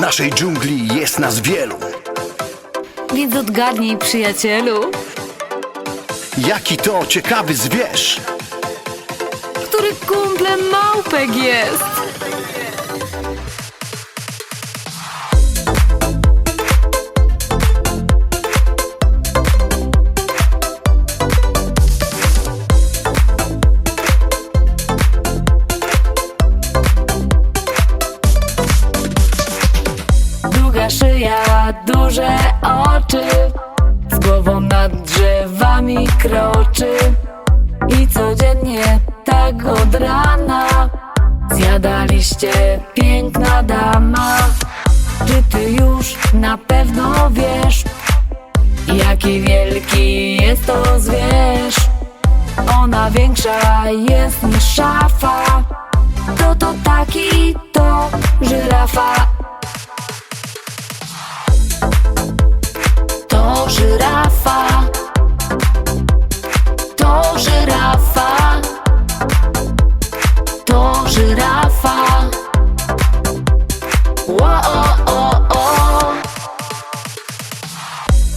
W naszej dżungli jest nas wielu. Więc odgadnij, przyjacielu, Jaki to ciekawy zwierz. który kumplem małpek jest. Zjadaliście piękna dama. Czy ty już na pewno wiesz Jaki wielki jest to zwierz? Ona większa jest niż szafa. To to taki? To żyrafa. To żyrafa Ło.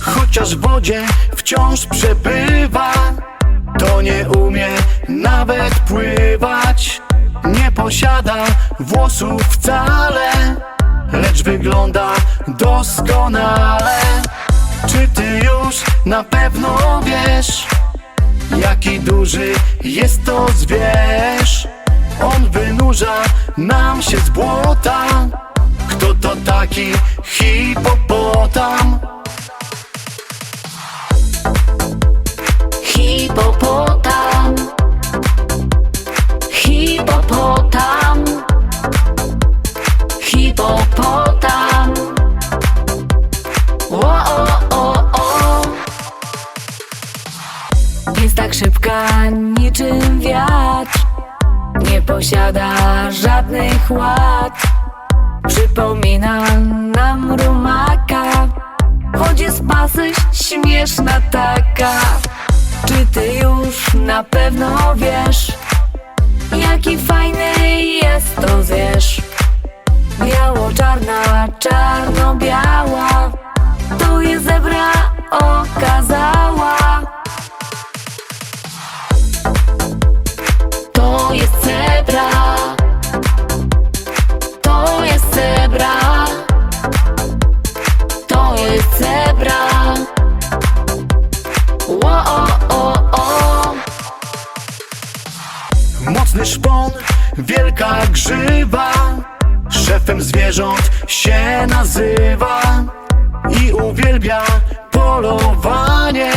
Chociaż w wodzie wciąż przebywa, to nie umie nawet pływać. Nie posiada włosów wcale, lecz wygląda doskonale. Czy ty już na pewno wiesz, jaki duży jest to zwierz? On wynurza nam się z błota. To taki hipopotam? Hipopotam. Hipopotam. Hipopotam. Ło, o, o, o. Jest tak szybka niczym wiatr. Nie posiada żadnych ład Przypomina nam rumaka. Choć jest pasyś śmieszna taka. Czy ty już na pewno wiesz Jaki fajny jest to zwierz Biało-czarna, czarno-biała To jest zebra okazała Mocny szpon, wielka grzywa. Szefem zwierząt się nazywa I uwielbia polowanie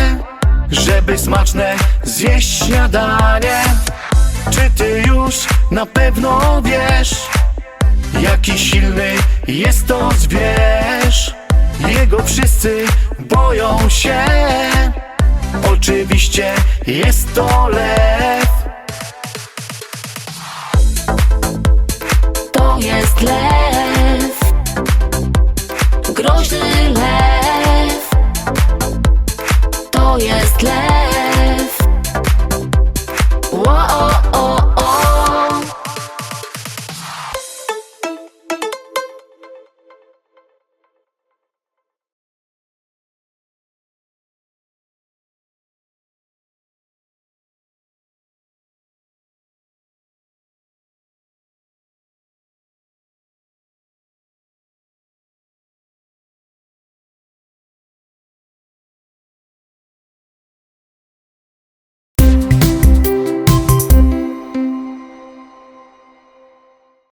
Żeby smaczne zjeść śniadanie. Czy ty już na pewno wiesz Jaki silny jest to zwierz? Jego wszyscy boją się. Oczywiście jest to lew To